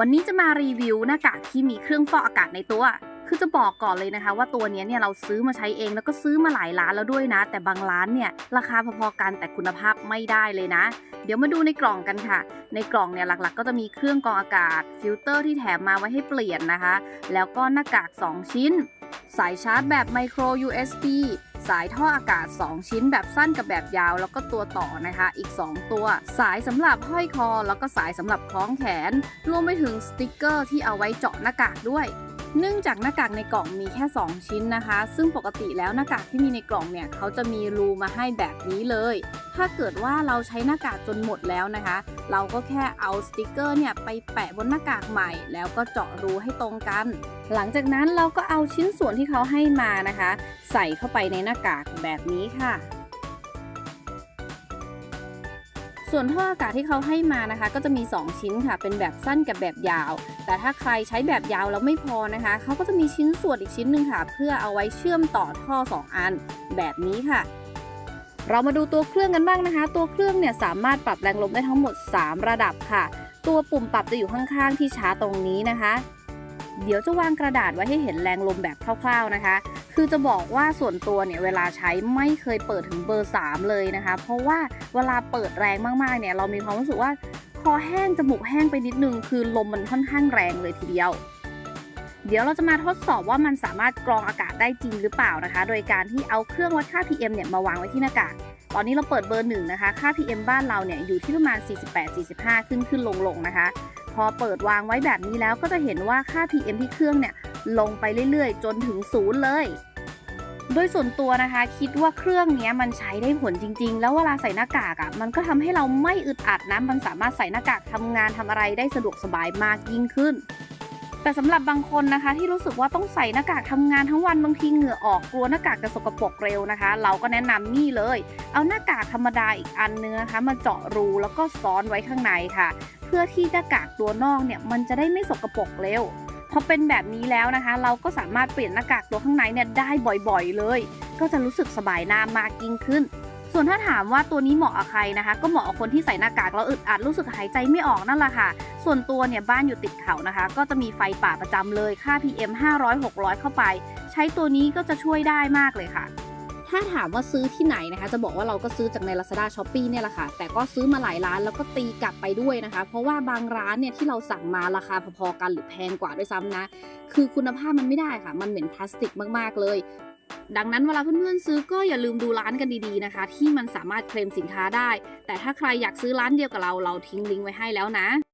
วันนี้จะมารีวิวหน้ากากที่มีเครื่องฟอกอากาศในตัว คือจะบอกก่อนเลยนะคะ ว่าตัวนี้เนี่ยเราซื้อมาใช้เองแล้วก็ซื้อมาหลายร้านแล้วด้วยนะ แต่บางร้านเนี่ยราคาพอๆกันแต่คุณภาพไม่ได้เลยนะ เดี๋ยวมาดูในกล่องกันค่ะ ในกล่องเนี่ยหลักๆ ก็จะมีเครื่องกรองอากาศ ฟิลเตอร์ที่แถมมาไว้ให้เปลี่ยนนะคะ แล้วก็หน้ากาก 2 ชิ้น สายชาร์จแบบไมโคร USB สายท่ออากาศ 2 ชิ้นแบบสั้นกับแบบยาว แล้วก็ตัวต่อนะคะ อีก 2 ตัว สายสำหรับห้อยคอ แล้วก็สายสำหรับคล้องแขน รวมไปถึงสติกเกอร์ที่เอาไว้เจาะหน้ากากด้วย เนื่องจากหน้ากากในกล่องมีแค่ 2 ชิ้นนะคะ ซึ่งปกติแล้วหน้ากากที่มีในกล่องเนี่ยเขาจะมีรูมาให้แบบนี้เลย ถ้าเกิดว่าเราใช้หน้ากากจนหมดแล้วนะคะ เราก็แค่เอาสติกเกอร์เนี่ยไปแปะบนหน้ากากใหม่ แล้วก็เจาะรูให้ตรงกัน หลังจากนั้นเราก็เอาชิ้นส่วนที่เขาให้มานะคะ ใส่เข้าไปในหน้ากากแบบนี้ค่ะ ส่วนท่ออากาศที่เขาให้มานะคะ ก็จะมี 2 ชิ้นค่ะ เป็นแบบสั้นกับแบบยาว แต่ถ้าใครใช้แบบยาวแล้วไม่พอนะคะ เขาก็จะมีชิ้นส่วนอีกชิ้นหนึ่งค่ะ เพื่อเอาไว้เชื่อมต่อท่อ 2 อันแบบนี้ค่ะเรามาดูตัวเครื่องกันบ้างนะคะ ตัวเครื่องเนี่ยสามารถปรับแรงลมได้ทั้งหมด 3 ระดับค่ะ ตัวปุ่มปรับจะอยู่ข้างๆที่ช้าตรงนี้นะคะ เดี๋ยวจะวางกระดาษไว้ให้เห็นแรงลมแบบคร่าว ๆนะคะ คือจะบอกว่าส่วนตัวเนี่ยเวลาใช้ไม่เคยเปิดถึงเบอร์ 3 เลยนะคะ เพราะว่าเวลาเปิดแรงมากๆเนี่ยเรามีความรู้สึกว่าคอแห้งจมูกแห้งไปนิดนึง คือลมมันค่อนข้างแรงเลยทีเดียว เดี๋ยวเราจะมาทดสอบว่ามันสามารถกรองอากาศได้จริงหรือเปล่านะคะ โดยการที่เอาเครื่องวัดค่า PM เนี่ยมาวางไว้ที่หน้ากากตอนนี้เราเปิดเบอร์หนึ่งนะคะ ค่า PM บ้านเราเนี่ยอยู่ที่ประมาณ 48-45 ขึ้นขึ้นลงลงนะคะ พอเปิดวางไว้แบบนี้แล้วก็จะเห็นว่าค่า PM ที่เครื่องเนี่ยลงไปเรื่อยๆ จนถึงศูนย์เลย โดยส่วนตัวนะคะ คิดว่าเครื่องนี้มันใช้ได้ผลจริง ๆ แล้วเวลาใส่หน้ากากอะ่ะมันก็ทำให้เราไม่อึดอัดนะมันสามารถใส่หน้ากากทำงานทำอะไรได้สะดวกสบายมากยิ่งขึ้น แต่สำหรับบางคนนะคะ ที่รู้สึกว่าต้องใส่หน้ากากทำงานทั้งวันบางทีเหงื่อออกกลัวหน้ากากจะสกปรกเร็วนะคะ เราก็แนะนำนี่เลย เอาหน้ากากธรรมดาอีกอันนึงนะคะมาเจาะรูแล้วก็ซ้อนไว้ข้างในค่ะ เพื่อที่หน้ากากตัวนอกเนี่ยมันจะได้ไม่สกปรกเร็วพอเป็นแบบนี้แล้วนะคะ เราก็สามารถเปลี่ยนหน้ากากตัวข้างในเนี่ยได้บ่อยๆเลย ก็จะรู้สึกสบายหน้ามากยิ่งขึ้น ส่วนถ้าถามว่าตัวนี้เหมาะกับใครนะคะ ก็เหมาะกับคนที่ใส่หน้ากากแล้วอึดอัดรู้สึกหายใจไม่ออกนั่นแหละค่ะ ส่วนตัวเนี่ยบ้านอยู่ติดเขานะคะ ก็จะมีไฟป่าประจำเลยค่า PM 500 600 เข้าไป ใช้ตัวนี้ก็จะช่วยได้มากเลยค่ะถ้าถามว่าซื้อที่ไหนนะคะ จะบอกว่าเราก็ซื้อจากใน Lazada s h o p e e เนี่ยแหละค่ะ แต่ก็ซื้อมาหลายร้านแล้วก็ตีกลับไปด้วยนะคะ เพราะว่าบางร้านเนี่ยที่เราสั่งมาราคาพอๆกันหรือแพงกว่าด้วยซ้ำนะ คือคุณภาพมันไม่ได้ค่ะ มันเหม็นพลาสติกมากๆเลย ดังนั้นเวลาเพื่อนๆซื้อก็อย่าลืมดูร้านกันดีๆนะคะ ที่มันสามารถเคลมสินค้าได้ แต่ถ้าใครอยากซื้อร้านเดียวกับเราเราทิ้งลิงก์ไว้ให้แล้วนะ